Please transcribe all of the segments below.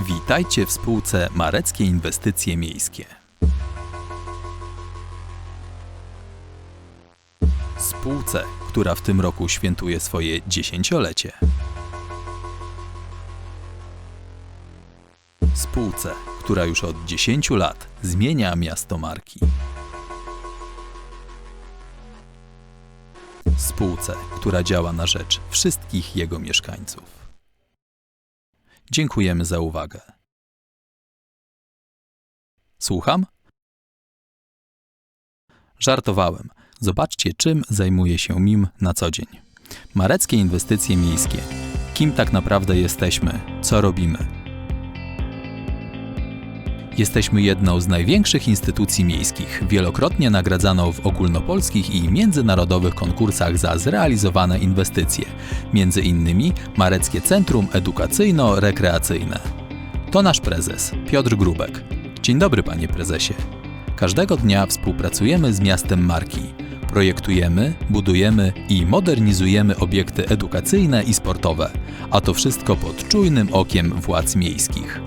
Witajcie w spółce Mareckie Inwestycje Miejskie. Spółce, która w tym roku świętuje swoje dziesięciolecie. Spółce, która już od 10 lat zmienia miasto marki. Spółce, która działa na rzecz wszystkich jego mieszkańców. Dziękujemy za uwagę. Słucham? Żartowałem. Zobaczcie, czym zajmuje się MIM na co dzień. Mareckie inwestycje miejskie. Kim tak naprawdę jesteśmy? Co robimy? Jesteśmy jedną z największych instytucji miejskich, wielokrotnie nagradzaną w ogólnopolskich i międzynarodowych konkursach za zrealizowane inwestycje, między innymi Mareckie Centrum Edukacyjno-Rekreacyjne. To nasz prezes, Piotr Grubek. Dzień dobry, panie prezesie. Każdego dnia współpracujemy z miastem marki. Projektujemy, budujemy i modernizujemy obiekty edukacyjne i sportowe, a to wszystko pod czujnym okiem władz miejskich.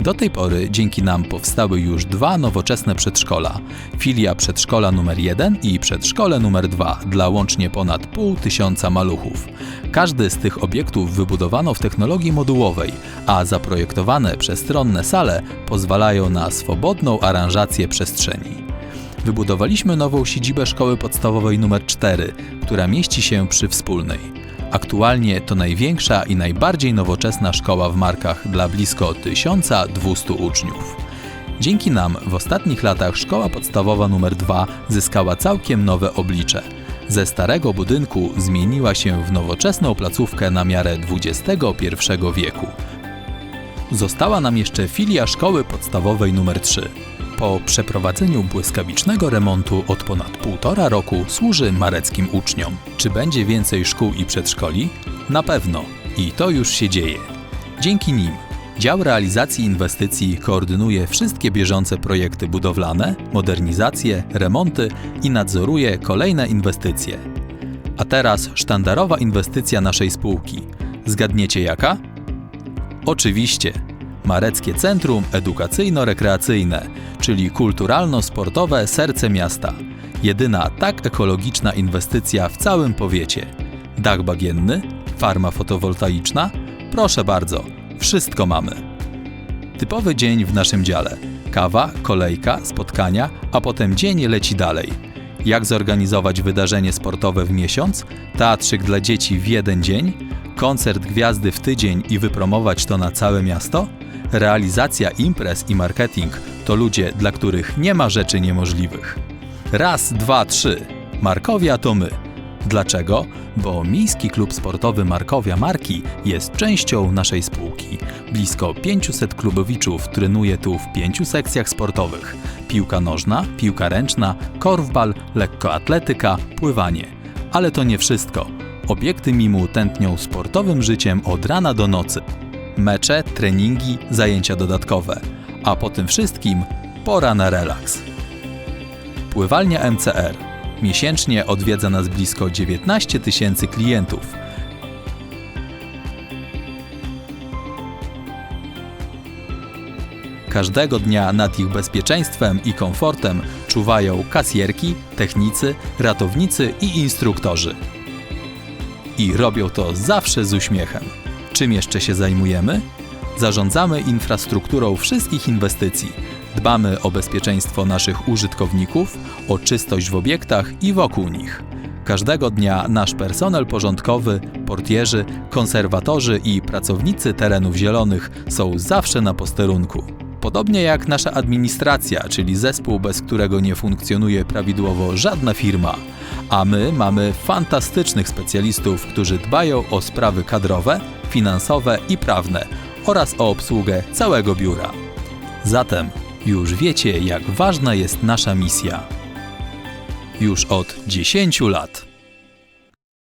Do tej pory dzięki nam powstały już dwa nowoczesne przedszkola. Filia przedszkola numer 1 i przedszkole numer 2 dla łącznie ponad pół tysiąca maluchów. Każdy z tych obiektów wybudowano w technologii modułowej, a zaprojektowane przestronne sale pozwalają na swobodną aranżację przestrzeni. Wybudowaliśmy nową siedzibę szkoły podstawowej numer 4, która mieści się przy wspólnej. Aktualnie to największa i najbardziej nowoczesna szkoła w Markach dla blisko 1200 uczniów. Dzięki nam w ostatnich latach szkoła podstawowa numer 2 zyskała całkiem nowe oblicze. Ze starego budynku zmieniła się w nowoczesną placówkę na miarę XXI wieku. Została nam jeszcze filia szkoły podstawowej numer 3. Po przeprowadzeniu błyskawicznego remontu od ponad półtora roku służy mareckim uczniom. Czy będzie więcej szkół i przedszkoli? Na pewno. I to już się dzieje. Dzięki nim Dział Realizacji Inwestycji koordynuje wszystkie bieżące projekty budowlane, modernizacje, remonty i nadzoruje kolejne inwestycje. A teraz sztandarowa inwestycja naszej spółki. Zgadniecie jaka? Oczywiście Mareckie Centrum Edukacyjno-Rekreacyjne, czyli kulturalno-sportowe serce miasta. Jedyna tak ekologiczna inwestycja w całym powiecie. Dach bagienny, farma fotowoltaiczna? Proszę bardzo, wszystko mamy. Typowy dzień w naszym dziale. Kawa, kolejka, spotkania, a potem dzień leci dalej. Jak zorganizować wydarzenie sportowe w miesiąc? Teatrzyk dla dzieci w jeden dzień? Koncert gwiazdy w tydzień i wypromować to na całe miasto? Realizacja imprez i marketing to ludzie, dla których nie ma rzeczy niemożliwych. Raz, dwa, trzy. Markowia to my. Dlaczego? Bo Miejski Klub Sportowy Markowia Marki jest częścią naszej spółki. Blisko 500 klubowiczów trenuje tu w pięciu sekcjach sportowych: piłka nożna, piłka ręczna, korfbal, lekkoatletyka, pływanie. Ale to nie wszystko. Obiekty MIMU tętnią sportowym życiem od rana do nocy mecze, treningi, zajęcia dodatkowe, a po tym wszystkim pora na relaks. Pływalnia MCR. Miesięcznie odwiedza nas blisko 19 tysięcy klientów. Każdego dnia nad ich bezpieczeństwem i komfortem czuwają kasjerki, technicy, ratownicy i instruktorzy. I robią to zawsze z uśmiechem. Czym jeszcze się zajmujemy? Zarządzamy infrastrukturą wszystkich inwestycji. Dbamy o bezpieczeństwo naszych użytkowników, o czystość w obiektach i wokół nich. Każdego dnia nasz personel porządkowy, portierzy, konserwatorzy i pracownicy terenów zielonych są zawsze na posterunku. Podobnie jak nasza administracja, czyli zespół, bez którego nie funkcjonuje prawidłowo żadna firma. A my mamy fantastycznych specjalistów, którzy dbają o sprawy kadrowe, finansowe i prawne oraz o obsługę całego biura. Zatem już wiecie, jak ważna jest nasza misja. Już od 10 lat.